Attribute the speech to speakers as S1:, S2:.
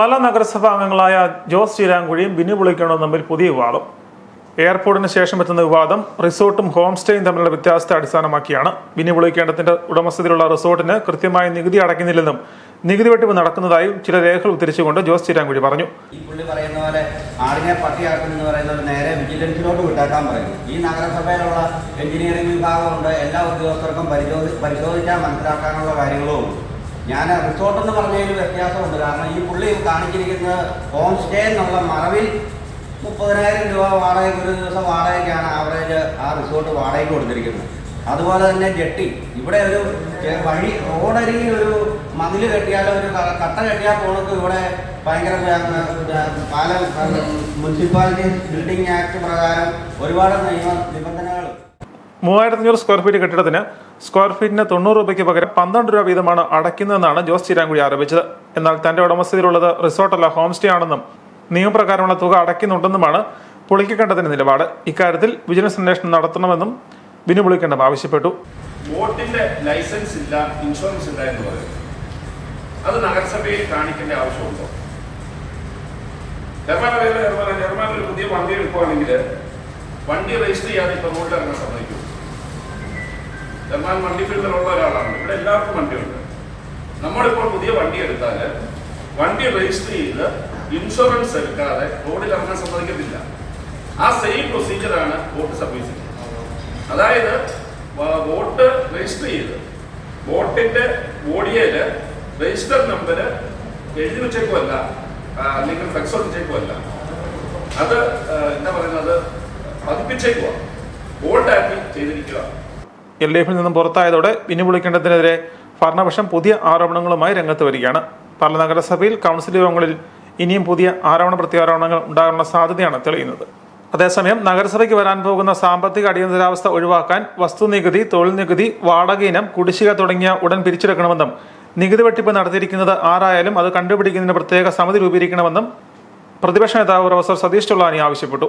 S1: പല നഗരസഭാ അംഗങ്ങളായ ജോസ് ചീരാങ്കുഴിയും ബിനു പുളിക്കണവും തമ്മിൽ പുതിയ വിവാദം. എയർപോർട്ടിന് ശേഷം എത്തുന്ന വിവാദം റിസോർട്ടും ഹോം സ്റ്റേയും തമ്മിലുള്ള വ്യത്യാസത്തെ അടിസ്ഥാനമാക്കിയാണ്. ബിനു പുളിക്കേണ്ടത്തിന്റെ ഉടമസ്ഥതയിലുള്ള റിസോർട്ടിന് കൃത്യമായ നികുതി അടയ്ക്കുന്നില്ലെന്നും നികുതി വെട്ടിപ്പ് നടക്കുന്നതായും ചില രേഖകൾ ഉദ്ധരിച്ചുകൊണ്ട് ജോസ് ചീരാങ്കുഴി പറഞ്ഞു.
S2: ഈ പുള്ളി പറയുന്ന പോലെ ആടിനെ പട്ടിയാക്കും എന്ന് പറയുന്ന നേരെ വിജിലൻസിലോട്ട് വിട്ടേക്കാൻ പറയുന്നു ഈ നഗരസഭയിലുള്ള എഞ്ചിനീയറിംഗ് വിഭാഗമുണ്ട്. എല്ലാ ഉദ്യോഗസ്ഥർക്കും പരിശോധി പരിശോധിച്ചാൽ മനസ്സിലാക്കാനുള്ള കാര്യങ്ങളും ഞാൻ റിസോർട്ട് എന്ന് പറഞ്ഞതിൽ വ്യത്യാസമുണ്ട്. കാരണം ഈ പുള്ളി കാണിച്ചിരിക്കുന്നത് ഹോം സ്റ്റേ എന്നുള്ള മറവിൽ മുപ്പതിനായിരം രൂപ വാടകയ്ക്ക് ഒരു ദിവസം വാടകയ്ക്കാണ് ആവറേജ് ആ റിസോർട്ട് വാടകയ്ക്ക് കൊടുത്തിരിക്കുന്നത്. അതുപോലെ തന്നെ ജെട്ടി. ഇവിടെ ഒരു വഴി റോഡരികിൽ ഒരു മതിൽ കെട്ടിയാലോ ഒരു കട്ട കെട്ടിയാൽ പോണക്ക് ഇവിടെ ഭയങ്കര പാലം മുനിസിപ്പാലിറ്റി ബിൽഡിംഗ് ആക്ട് പ്രകാരം ഒരുപാട് നിയമ നിബന്ധനകൾ
S1: മൂവായിരത്തി അഞ്ഞൂറ് സ്ക്വയർ ഫീറ്റ് കെട്ടിടത്തിന് സ്ക്വയർ ഫീറ്റിന് തൊണ്ണൂറ് രൂപയ്ക്ക് പകരം പന്ത്രണ്ട് രൂപ വീതമാണ് അടയ്ക്കുന്നതെന്നാണ് ജോസ് ചീരാങ്കുഴി ആരോപിച്ചത്. എന്നാൽ തന്റെ ഉടമസ്ഥതയിലുള്ളത് റിസോർട്ടല്ല ഹോം സ്റ്റേ ആണെന്നും നിയമപ്രകാരമുള്ള തുക അടയ്ക്കുന്നുണ്ടെന്നുമാണ് പുളിക്കക്കണ്ടത്തിന്റെ നിലപാട്. ഇക്കാര്യത്തിൽ വിജിലൻസ് അന്വേഷണം നടത്തണമെന്നും ബിനു പുളിക്കണ്ടം ആവശ്യപ്പെട്ടു.
S3: ബോട്ടിന്റെ ലൈസൻസ് ഇല്ല ഇൻഷുറൻസ് ഇല്ല എന്ന് പറയുന്നത് അത് നഗരസഭയിൽ കാണിക്കേണ്ട ആവശ്യമുണ്ടോ? ഒരു പുതിയ വണ്ടി എടുക്കുവാണെങ്കിൽ വണ്ടി രജിസ്റ്റർ ചെയ്യാതെ ഇപ്പൊ റോഡിൽ ഇറങ്ങാൻ സമ്മതിക്കും ചെയർമാൻ വണ്ടി ഫീൽഡിലുള്ള ഒരാളാണ്. ഇവിടെ എല്ലാവർക്കും വണ്ടിയുണ്ട്. നമ്മളിപ്പോൾ പുതിയ വണ്ടി എടുത്താൽ വണ്ടി രജിസ്റ്റർ ചെയ്ത് ഇൻഷുറൻസ് എടുക്കാതെ റോഡിൽ ഇറങ്ങാൻ സമ്മതിക്കത്തില്ല. ആ സെയിം പ്രൊസീജിയറാണ് ബോട്ട് സർവീസ് അതായത് വോട്ട് രജിസ്റ്റർ ചെയ്ത് വോട്ടിന്റെ ബോഡിയിൽ രജിസ്റ്റർ നമ്പർ എഴുതി വെച്ചേക്കുമല്ല അല്ലെങ്കിൽ ഫ്ലെക്സ് വെച്ചേക്കുമല്ല അത് എന്താ പറയുന്നത്? പതിപ്പിച്ചേക്കുക വോട്ടാക്കി ചെയ്തിരിക്കുക
S1: എൽ ഡി എഫിൽ നിന്നും പുറത്തായതോടെ ബിനു വിളിക്കേണ്ടതിനെതിരെ ഭരണപക്ഷം പുതിയ ആരോപണങ്ങളുമായി രംഗത്ത് വരികയാണ്. പല നഗരസഭയിൽ കൗൺസിൽ യോഗങ്ങളിൽ ഇനിയും പുതിയ ആരോപണ പ്രത്യാരോപണങ്ങൾ ഉണ്ടാകാനുള്ള സാധ്യതയാണ് തെളിയുന്നത്. അതേസമയം നഗരസഭയ്ക്ക് വരാൻ പോകുന്ന സാമ്പത്തിക അടിയന്തരാവസ്ഥ ഒഴിവാക്കാൻ വസ്തുനികുതി തൊഴിൽ നികുതി വാടക ഇനം കുടിശ്ശിക തുടങ്ങിയ ഉടൻ പിരിച്ചെടുക്കണമെന്നും നികുതി വെട്ടിപ്പ് നടത്തിയിരിക്കുന്നത് ആരായാലും അത് കണ്ടുപിടിക്കുന്നതിന് പ്രത്യേക സമിതി രൂപീകരിക്കണമെന്നും പ്രതിപക്ഷ നേതാവ് പ്രൊഫസർ സതീഷ് ചൊള്ളാനി ആവശ്യപ്പെട്ടു.